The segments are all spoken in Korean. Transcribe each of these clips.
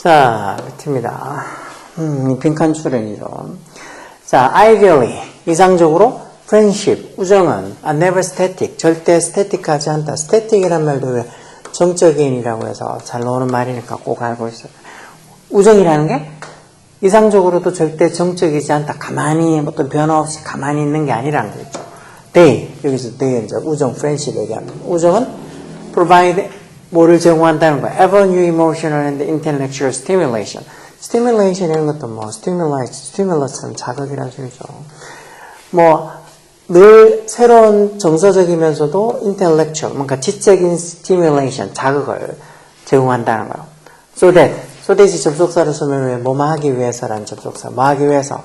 자, 밑입니다. 음, 빈칸 출연이죠. 자, ideally, 이상적으로, friendship, 우정은 are never static, 절대 static하지 않다. static이란 말도 왜 정적인이라고 해서 잘 나오는 말이니까 꼭 알고 있어요. 우정이라는 게 이상적으로도 절대 정적이지 않다. 가만히 어떤 변화 없이 가만히 있는 게 아니라는 거죠. they, 여기서 they 이제 우정, friendship 얘기하는 우정은 provide 뭐를 제공한다는 거야. ever new emotional and intellectual stimulation. stimulation 이런 것도 뭐 stimulate, stimulus는 자극이라는 소리죠. 뭐 늘 새로운 정서적이면서도 intellectual, 뭔가 지적인 stimulation, 자극을 제공한다는 거예요. so that, that이 접속사로 쓰면 왜 뭐뭐 하기 위해서라는 접속사, 뭐 하기 위해서,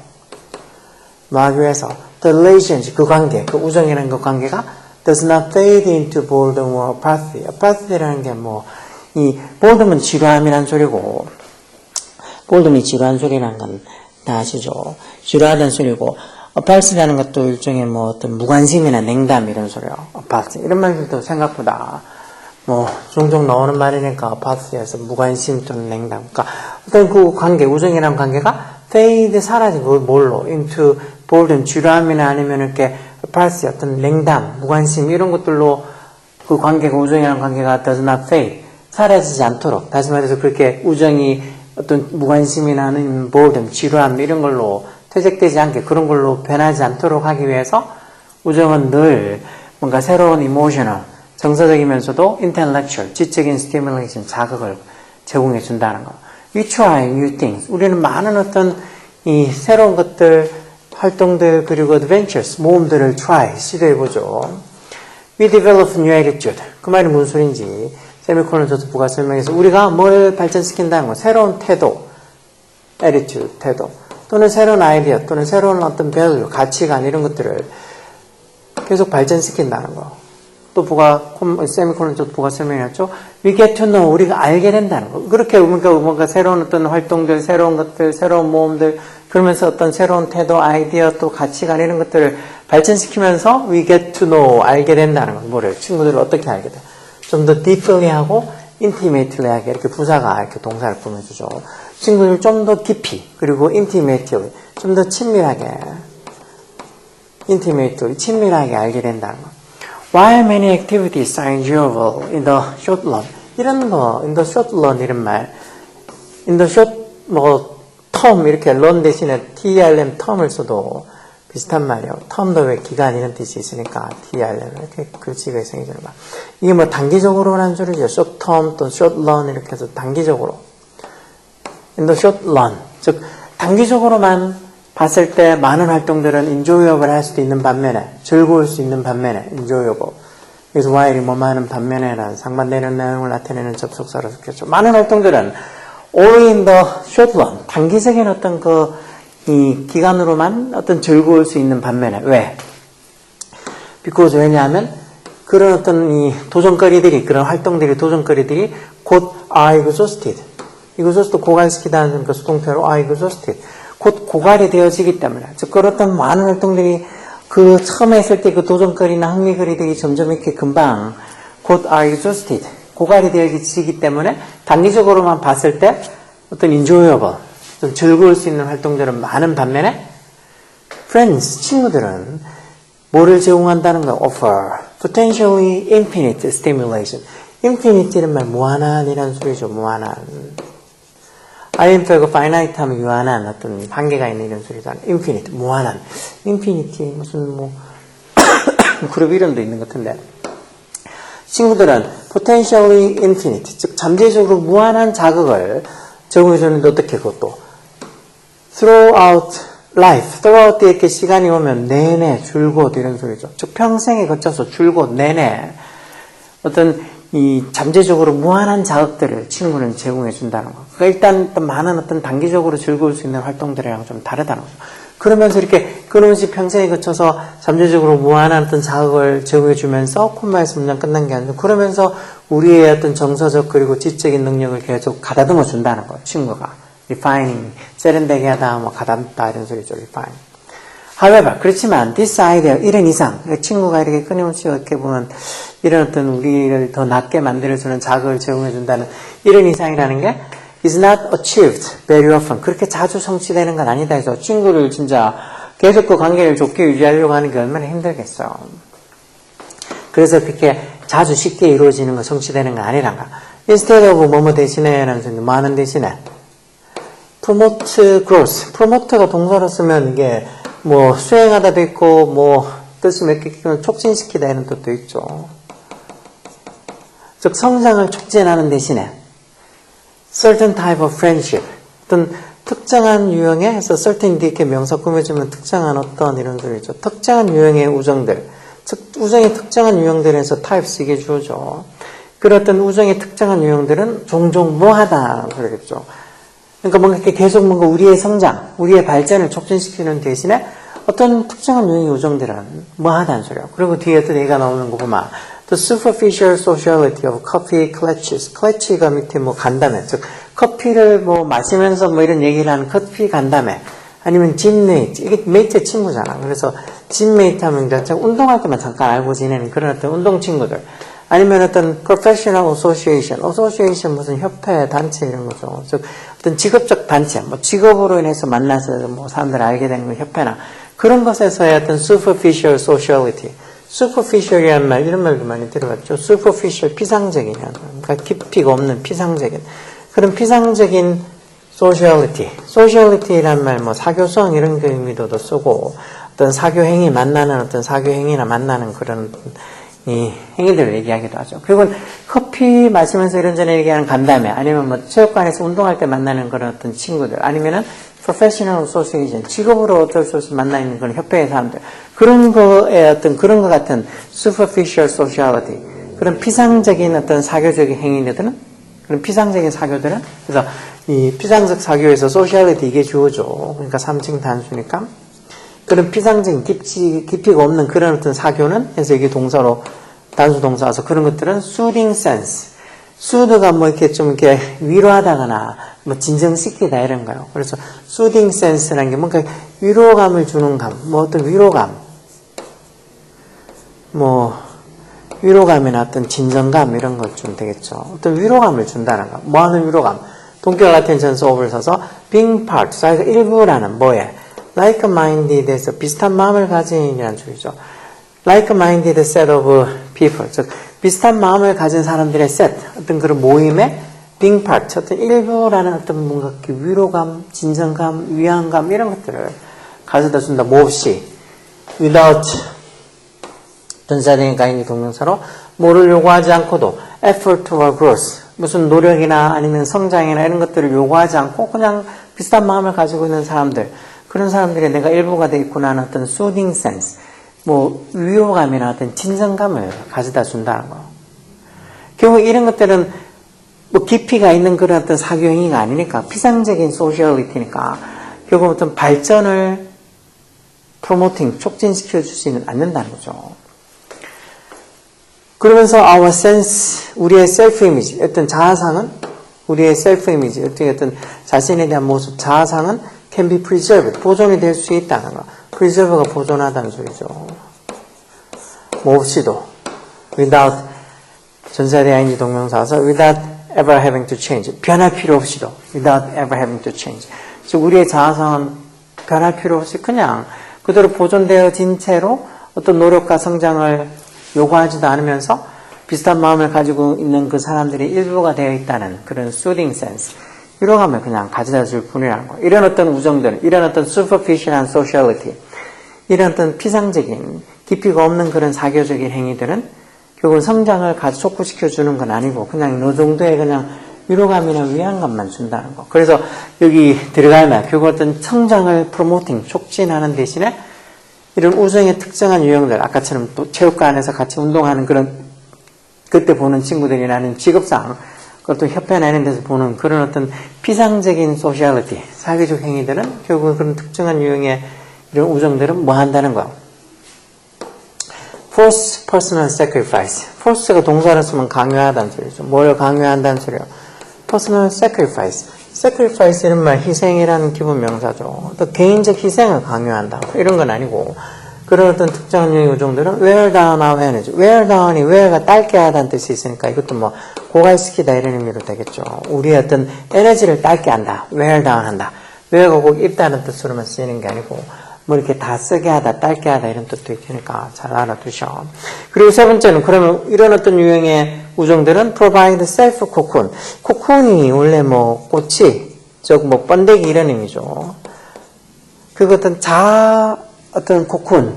뭐 하기 위해서 the relationship, 그 관계, 그 우정이라는 그 관계가 does not fade into boredom or apathy. apathy라는 게 뭐, 이 boredom은 지루함이란 소리고, boredom이 지루한 소리라는 건 다 아시죠? 지루하다는 소리고, apathy라는 것도 일종의 뭐 어떤 무관심이나 냉담 이런 소리요. apathy. 이런 말들도 생각보다 뭐 종종 나오는 말이니까 apathy에서 무관심 또는 냉담. 그러니까 어떤 그 관계, 우정이라는 관계가 fade 사라진 그 뭘로 into boredom, 지루함이나 아니면 이렇게 apathy, 어떤 냉담, 무관심 이런 것들로 그 관계가 우정이라는 관계가 does not fade 사라지지 않도록 다시 말해서 그렇게 우정이 어떤 무관심이나 아니면 boredom, 지루함 이런 걸로 퇴색되지 않게 그런 걸로 변하지 않도록 하기 위해서 우정은 늘 뭔가 새로운 이모셔널, 정서적이면서도 intellectual, 지적인 stimulation, 자극을 제공해 준다는 거. We try new things. 우리는 많은 어떤 이 새로운 것들, 활동들 그리고 adventures, 모험들을 try, 시도해보죠. We develop new attitude. 그 말이 무슨 소린지 세미콜론 저도 부가 설명해서 우리가 뭘 발전시킨다는 거 새로운 태도, attitude, 태도 또는 새로운 아이디어 또는 새로운 어떤 value, 가치관 이런 것들을 계속 발전시킨다는 거. 또 부가 세미콜론 저도 부가 설명했죠. We get to know 우리가 알게 된다는 거. 그렇게 뭔가 뭔가 새로운 어떤 활동들, 새로운 것들, 새로운 모험들 그러면서 어떤 새로운 태도, 아이디어 또 가치관 이런 것들을 발전시키면서 we get to know 알게 된다는 거. 뭐를 친구들을 어떻게 알게 돼? 좀 더 deeply 하고 intimately 하게 이렇게 부사가 이렇게 동사를 꾸며주죠. 친구들 좀 더 깊이 그리고 intimately 좀 더 친밀하게 intimately 친밀하게 알게 된다는 거. While many activities are enjoyable in the short run 이런 뭐 in the short run 이런 말 in the short 뭐 term 이렇게 run 대신에 TRM term을 써도 비슷한 말이에요. 텀도 왜 기간 이런 뜻이 있으니까 TRM 이렇게 글씨가 생기잖아요. 이게 뭐 단기적으로라는 소리죠. short term 또 short run 이렇게 해서 단기적으로 in the short run 즉 단기적으로만 봤을 때 많은 활동들은 enjoyable 할 수도 있는 반면에 즐거울 수 있는 반면에 enjoyable 그래서 while이 뭐하는 반면에는 상반되는 내용을 나타내는 접속사로 썼겠죠. 많은 활동들은 only in the short run 단기적인 어떤 그 이 기간으로만 어떤 즐거울 수 있는 반면에 왜? because 왜냐하면 그런 어떤 이 도전거리들이 그런 활동들이 도전거리들이 곧 are exhausted 고갈시키다는 그 수동태로 are exhausted 곧 고갈이 되어지기 때문에 즉 그렇던 많은 활동들이 그 처음에 했을 때 그 도전거리나 흥미거리들이 점점 이렇게 금방 곧 are exhausted 고갈이 되어지기 때문에 단기적으로만 봤을 때 어떤 enjoyable 좀 즐거울 수 있는 활동들은 많은 반면에 friends, 친구들은 뭐를 제공한다는 거야? offer potentially infinite stimulation infinite는 말 무한한이라는 소리죠. 무한한 IMP하고 finite 하면 유한한 어떤 한계가 있는 이런 소리잖아. infinite, 무한한 infinity 무슨 뭐 그룹 이름도 있는 것 같은데 친구들은 potentially infinite 즉 잠재적으로 무한한 자극을 제공해 주는데 어떻게 그것도 throughout life, throughout 이렇게 시간이 오면 내내 줄곧 이런 소리죠. 즉 평생에 거쳐서 줄곧 내내 어떤 이 잠재적으로 무한한 자극들을 친구는 제공해 준다는 거. 그러니까 일단 어떤 많은 어떤 단기적으로 즐거울 수 있는 활동들이랑 좀 다르다는 거죠. 그러면서 이렇게 끊임없이 평생에 거쳐서 잠재적으로 무한한 어떤 자극을 제공해 주면서 콤마에서 문장 끝난 게 아니고 그러면서 우리의 어떤 정서적 그리고 지적인 능력을 계속 가다듬어 준다는 거예요. 친구가. refining, 세련되게 하다, 뭐, 가다듬다, 이런 소리죠, refine. However, 그렇지만 this idea, 이런 이상, 그 친구가 이렇게 끊임없이 이렇게 보면 이런 어떤 우리를 더 낫게 만들어주는 자극을 제공해준다는 이런 이상이라는 게 is not achieved very often. 그렇게 자주 성취되는 건 아니다 해서 친구를 진짜 계속 그 관계를 좋게 유지하려고 하는 게 얼마나 힘들겠어. 그래서 그렇게 자주 쉽게 이루어지는 거 성취되는 건 아니란가. instead of 뭐뭐 대신에 라는 소리, 뭐 하는 대신에 promote growth. promote가 동사로 쓰면 이게 뭐 수행하다도 있고 뭐개 끼면 촉진시키다 이런 뜻도 있죠. 즉 성장을 촉진하는 대신에 certain type of friendship 어떤 특정한 유형의 해서 certain 이렇게 명사 꾸며주면 특정한 어떤 이런 소리죠. 특정한 유형의 우정들 즉 우정의 특정한 유형들에서 types 이게 주어져. 어떤 우정의 특정한 유형들은 종종 뭐하다 그러겠죠. 그러니까 뭔가 이렇게 계속 뭔가 우리의 성장, 우리의 발전을 촉진시키는 대신에 어떤 특정한 유형의 우정들은 뭐하다는 소리야. 그리고 뒤에 또 얘가 나오는 거 보면 The superficial sociality of coffee clutches. clutch가 밑에 뭐 간담회. 즉, 커피를 뭐 마시면서 뭐 이런 얘기를 하는 커피 간담회. 아니면 짐메이트. 이게 메이트의 친구잖아. 그래서 짐메이트 하면 이제 운동할 때만 잠깐 알고 지내는 그런 어떤 운동 친구들. 아니면 어떤 professional association, association 무슨 협회, 단체 이런 거죠. 즉 어떤 직업적 단체, 뭐 직업으로 인해서 만나서 뭐 사람들 알게 되는 거 협회나 그런 것에서의 어떤 superficial sociality, superficial이라는 말 이런 말도 많이 들어봤죠. superficial 피상적인, 그러니까 깊이가 없는 피상적인 그런 피상적인 sociality, sociality라는 말뭐 사교성 이런 그 의미도도 쓰고 어떤 사교 행위 만나는 어떤 사교 행위나 만나는 그런 이 행위들을 얘기하기도 하죠. 그리고 커피 마시면서 이런저런 얘기하는 간담회, 아니면 뭐 체육관에서 운동할 때 만나는 그런 어떤 친구들, 아니면은 professional association, 직업으로 어쩔 수 없이 만나 있는 그런 협회의 사람들, 그런 거에 어떤 그런 것 같은 superficial sociality, 그런 피상적인 어떤 사교적인 행위들은, 그런 피상적인 사교들은, 그래서 이 피상적 사교에서 sociality 이게 주어져. 그러니까 3층 단수니까. 그런 피상적인 깊이, 깊이가 없는 그런 어떤 사교는 그래서 이게 동사로 단수 동사라서 그런 것들은 soothing sense. soothe가 뭐 이렇게 좀 이렇게 위로하다거나 뭐 진정시키다 이런 거요. 그래서 soothing sense라는 게 뭔가 위로감을 주는 감, 뭐 어떤 위로감, 뭐 위로감이나 어떤 진정감 이런 것 좀 되겠죠. 어떤 위로감을 준다는 거. 뭐 하는 위로감? 동격과 같은 전소 업을 써서 being part, 자기가 일부라는 뭐에 like-minded에서 비슷한 마음을 가진 이라는 줄이죠. like-minded set of people, 즉 비슷한 마음을 가진 사람들의 set, 어떤 그런 모임의 being part, 어떤 일부라는 어떤 뭔가 위로감, 진정감, 위안감 이런 것들을 가져다 준다. 몹시 without. 전사적인 가인이 동명사로 뭐를 요구하지 않고도 effort or growth. 무슨 노력이나 아니면 성장이나 이런 것들을 요구하지 않고 그냥 비슷한 마음을 가지고 있는 사람들 그런 사람들이 내가 일부가 되어 있구나 하는 어떤 soothing sense, 뭐 위로감이나 어떤 진정감을 가져다 준다는 거. 결국 이런 것들은 뭐 깊이가 있는 그런 어떤 사교 행위가 아니니까 피상적인 소셜리티니까 결국 어떤 발전을 프로모팅 촉진시켜 주지는 않는다는 거죠. 그러면서 our sense 우리의 self image 어떤 자아상은 우리의 image 어떤 어떤 자신에 대한 모습 자아상은 can be preserved. 보존이 될 수 있다는 거. preserve가 보존하다는 소리죠. 뭐 없이도 without 전사대인지 동명사서 without ever having to change. 변할 필요 없이도 without ever having to change. 즉 우리의 자아상은 변할 필요 없이 그냥 그대로 보존되어진 채로 어떤 노력과 성장을 요구하지도 않으면서 비슷한 마음을 가지고 있는 그 사람들이 일부가 되어 있다는 그런 soothing sense. 위로감을 그냥 가져다 줄 뿐이라는 거. 이런 어떤 우정들, 이런 어떤 superficial한 sociality, 이런 어떤 피상적인, 깊이가 없는 그런 사교적인 행위들은 결국 성장을 가지 촉구시켜 주는 건 아니고 그냥 이 정도의 그냥 위로감이나 위안감만 준다는 거. 그래서 여기 들어가면 결국 어떤 성장을 프로모팅, 촉진하는 대신에 이런 우정의 특정한 유형들, 아까처럼 또 체육관에서 같이 운동하는 그런 그때 보는 친구들이라는 직업상 그것도 협회나 이런 데서 보는 그런 어떤 피상적인 소셜리티, 사회적 행위들은 결국은 그런 특정한 유형의 이런 우정들은 뭐 한다는 거야? force personal sacrifice. force가 동사로 쓰면 강요하다는 소리죠. 뭘 강요한다는 소리요? personal sacrifice. sacrifice 이런 말 희생이라는 기본 명사죠. 또 개인적 희생을 강요한다. 이런 건 아니고 그런 어떤 특정한 유형 우정들은 wear down하고 해야죠. wear down이 wear가 딸게 하다는 뜻이 있으니까 이것도 뭐 고갈시키다 이런 의미로 되겠죠. 우리의 어떤 에너지를 딸게 한다. wear down 한다. wear가 꼭 입다는 뜻으로만 쓰이는 게 아니고 뭐 이렇게 다 쓰게 하다, 딸게 하다 이런 뜻도 있으니까 잘 알아두셔. 그리고 세 번째는 그러면 이런 어떤 유형의 우정들은 provide self cocoon. 코쿤이 원래 뭐 꽃이, 저뭐 번데기 이런 의미죠. 그 어떤 자 어떤 코쿤,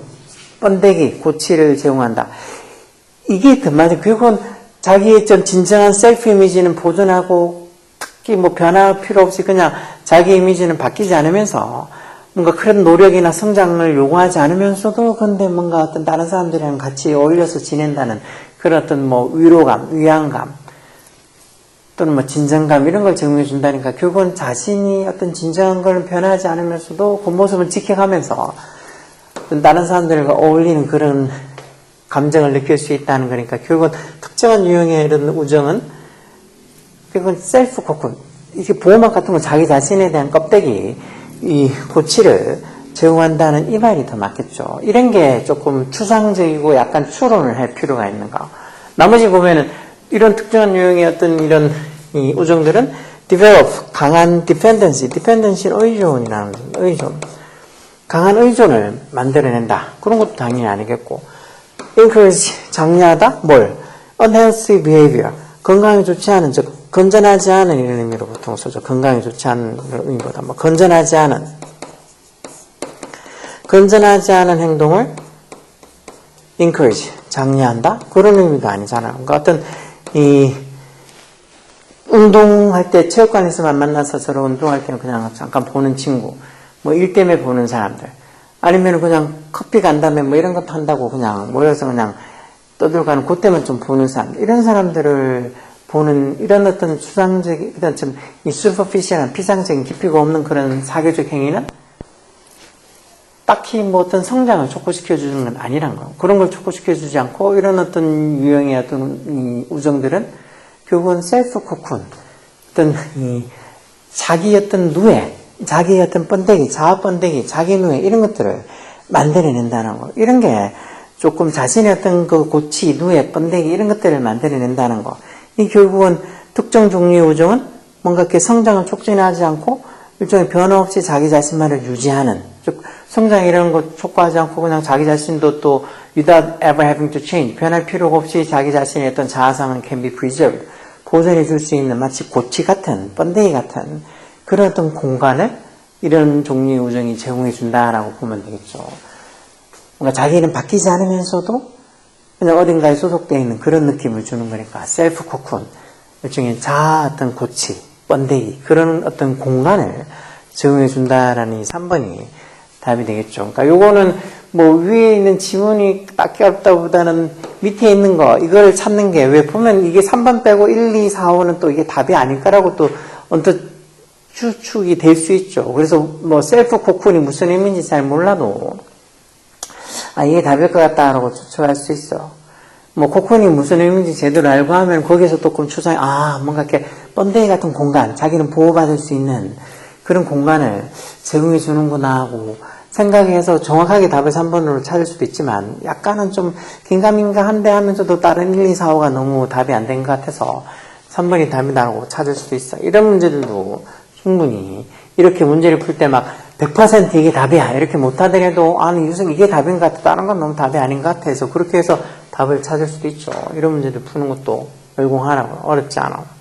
번데기, 고치를 제공한다. 이게 더 맞아. 결국은 자기의 좀 진정한 셀프 이미지는 보존하고 특히 뭐 변할 필요 없이 그냥 자기 이미지는 바뀌지 않으면서 뭔가 그런 노력이나 성장을 요구하지 않으면서도 근데 뭔가 어떤 다른 사람들이랑 같이 어울려서 지낸다는 그런 어떤 뭐 위로감, 위안감 또는 뭐 진정감 이런 걸 제공해 준다니까 결국은 자신이 어떤 진정한 걸 변하지 않으면서도 그 모습을 지켜가면서 다른 사람들과 어울리는 그런 감정을 느낄 수 있다는 거니까 결국은 특정한 유형의 이런 우정은 결국은 셀프 코쿤 이게 보호막 같은 건 자기 자신에 대한 껍데기 이 고치를 제공한다는 이 말이 더 맞겠죠. 이런 게 조금 추상적이고 약간 추론을 할 필요가 있는 가. 나머지 보면은 이런 특정한 유형의 어떤 이런 이 우정들은 develop 강한 dependency, dependency는 의존이라는. 의존. 강한 의존을 만들어낸다. 그런 것도 당연히 아니겠고. encourage 장려하다 뭘? unhealthy behavior 건강에 좋지 않은 즉 건전하지 않은 이런 의미로 보통 쓰죠. 건강에 좋지 않은 의미보다 뭐 건전하지 않은 건전하지 않은 행동을 encourage 장려한다 그런 의미도 아니잖아요. 그러니까 어떤 이 운동할 때 체육관에서만 만나서 서로 운동할 때는 그냥 잠깐 보는 친구, 뭐 일 때문에 보는 사람들, 아니면 그냥 커피 간 다음에 뭐 이런 것도 한다고 그냥 모여서 그냥 떠들가는 그때만 좀 보는 사람, 이런 사람들을 보는 이런 어떤 추상적인, 그다음 좀이 슈퍼피시한 피상적인 깊이가 없는 그런 사교적 행위는 딱히 뭐 어떤 성장을 촉구시켜 주는 건 아니란 거예요. 그런 걸 촉구시켜 주지 않고 이런 어떤 유형의 어떤 이 우정들은 결국은 셀프 코쿤, 어떤 이 자기 어떤 누에, 자기 어떤 번데기, 자아 번데기, 자기 누에 이런 것들을 만들어낸다는 거. 이런 게 조금 자신의 어떤 그 고치, 누에, 번데기 이런 것들을 만들어낸다는 거. 이 결국은 특정 종류의 우정은 뭔가 이렇게 성장을 촉진하지 않고 일종의 변화 없이 자기 자신만을 유지하는 즉 성장 이런 것 촉구하지 않고 그냥 자기 자신도 또 without ever having to change 변할 필요가 없이 자기 자신의 어떤 자아상은 can be preserved 보존해 줄 수 있는 마치 고치 같은 번데기 같은 그런 어떤 공간을 이런 종류의 우정이 제공해 준다라고 보면 되겠죠. 뭔가 자기는 바뀌지 않으면서도 그냥 어딘가에 소속되어 있는 그런 느낌을 주는 거니까 셀프 코쿤 일종의 자아 어떤 고치, 번데기 그런 어떤 공간을 제공해 준다라는 이 3번이 답이 되겠죠. 그러니까 요거는 뭐 위에 있는 지문이 딱히 없다보다는 밑에 있는 거 이걸 찾는 게 왜 보면 이게 3번 빼고 1, 2, 4, 5는 또 이게 답이 아닐까라고 또 언뜻 추측이 될 수 있죠. 그래서 뭐 셀프 코쿤이 무슨 의미인지 잘 몰라도 아 이게 답일 것 같다라고 추측할 수 있어. 뭐 코쿤이 무슨 의미인지 제대로 알고 하면 거기서 조금 추상이 아 뭔가 이렇게 번데기 같은 공간 자기는 보호받을 수 있는 그런 공간을 제공해 주는구나 하고 생각해서 정확하게 답을 3번으로 찾을 수도 있지만 약간은 좀 긴가민가 한데 하면서도 다른 1, 2, 4, 5가 너무 답이 안 된 것 같아서 3번이 답이다라고 찾을 수도 있어. 이런 문제들도 충분히. 이렇게 문제를 풀 때 막 100% 이게 답이야. 이렇게 못하더라도 아니 유승 이게 답인 것 같아. 다른 건 너무 답이 아닌 것 같아. 해서 그렇게 해서 답을 찾을 수도 있죠. 이런 문제들 푸는 것도 열공하라고. 어렵지 않아.